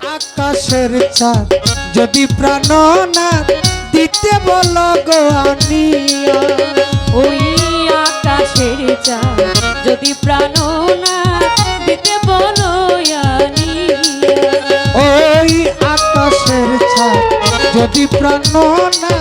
আকাশের চাঁদ যদি প্রাণ না দিতে বল গোয়ানিয়া ওই আকাশের চাঁদ যদি প্রাণ না দিতে বল। ওই আকাশের ছাদ যদি প্রাণ না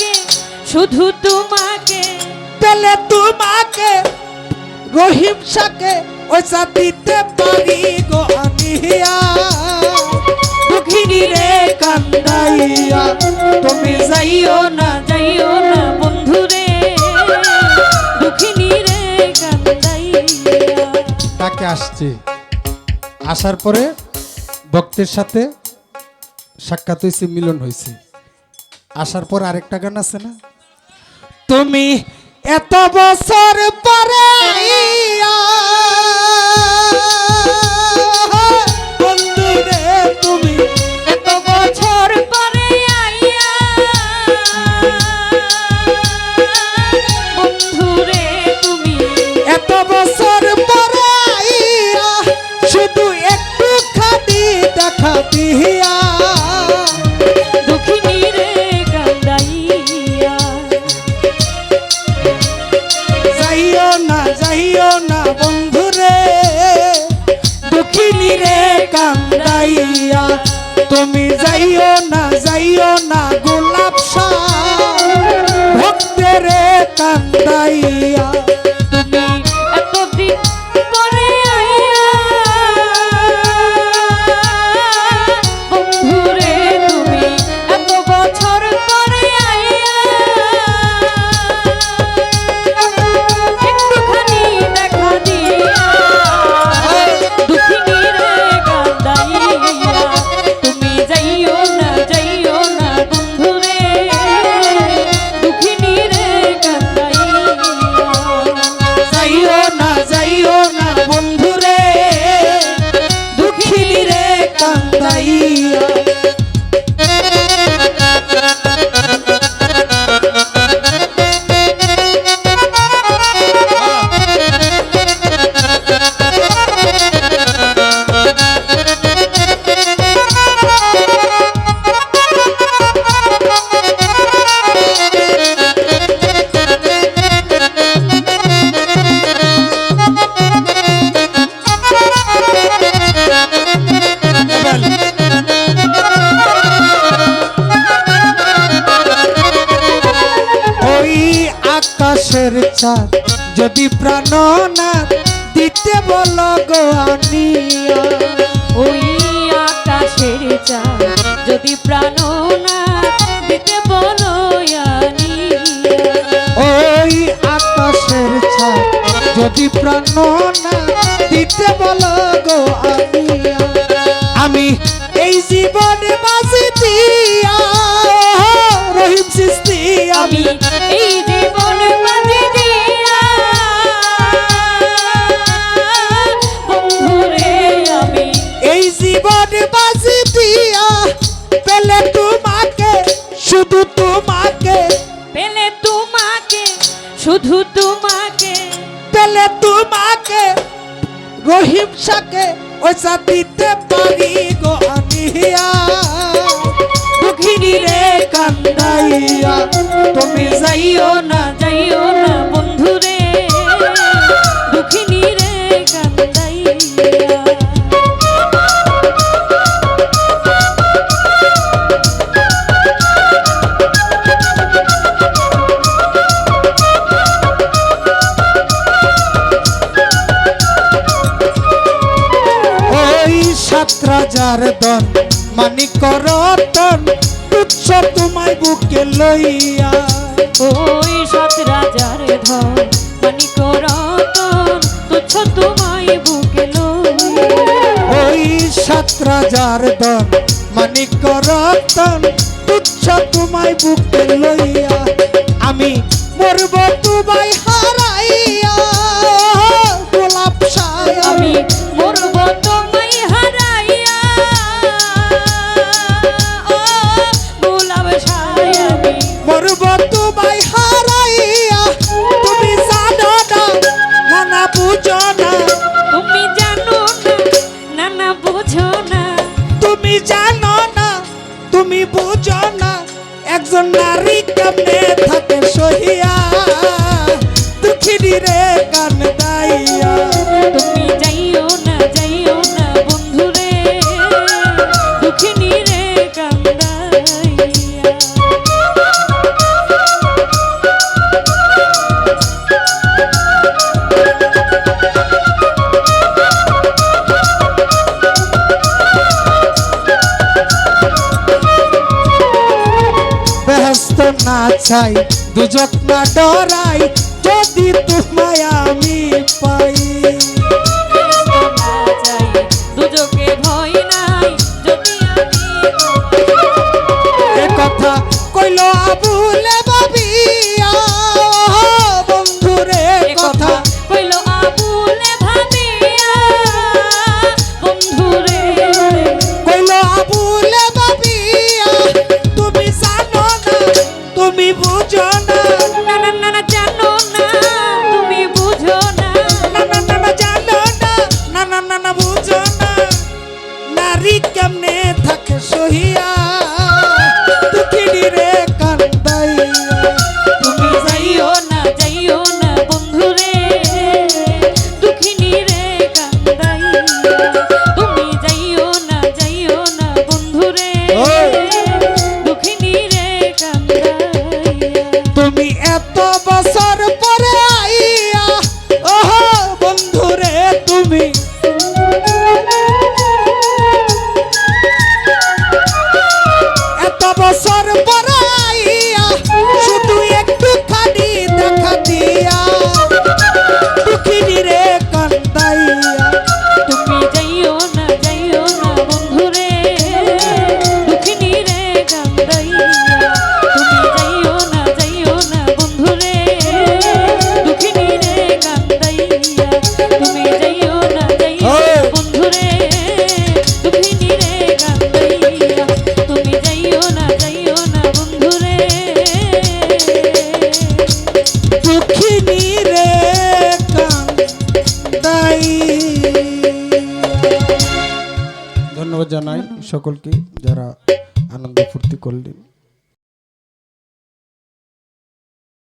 তোমাকে শুধু তোমাকে। পেলে তোমাকে রহিম শাকে ওইসা দিতে পারি গো আনিয়া দুঃখিনী রে কান্দাইয়া তুমি যাইও না যাইও না বন্ধুরে দুঃখিনী রে কান্দাইয়া। তাকে আসছে। আসার পরে ভক্তের সাথে সাক্ষাৎ হয়েছে মিলন হয়েছে আসার পর আরেকটা গান আছে না? তুমি এত বছর পরে তুমি এত বছর তুমি এত বছর শুধু একটু দেখা না না বন্ধুরে দুঃখিনী রে কান্দাইয়া। তুমি যাইও না যাইও না গোলাপ ওই আকাশের চাঁদ। যদি প্রাণ না দিতে বলো গো আনিয়া। ওই আকাশের চাঁদ। যদি প্রাণ না দিতে বলো। ওই আকাশের ছাদ যদি প্রাণ না দিতে বলো গো আমি শুধু তোমাকে। পেলে তোমাকে, রহিম শাকে ওইসা দিতে পারি গো আনিয়া দুঃখিনী রে কান্দাইয়া, তুমি যাইও না মানিক রতন তুচ্ছ তোমায় বুকে লইয়া। ওই সাত রাজার ধন মানিক রতন তুচ্ছ তোমায় বুকে লইয়া। ওই সাত রাজার ধন মানিক রতন তুচ্ছ তোমায় বুকে লইয়া। আমি মরব তোমায় con risa. চাই দুজক না ডরাই যদি তোমায় আমি পাই। যাইও না যাইও না বন্ধু রে। দুঃখিনী রে কান্দাই। তুমি যাইও না যাইও না বন্ধু রে। দুঃখিনী রে কান্দাই। তুমি এত বাস সকলকে যারা আনন্দ ফুর্তি করলেন।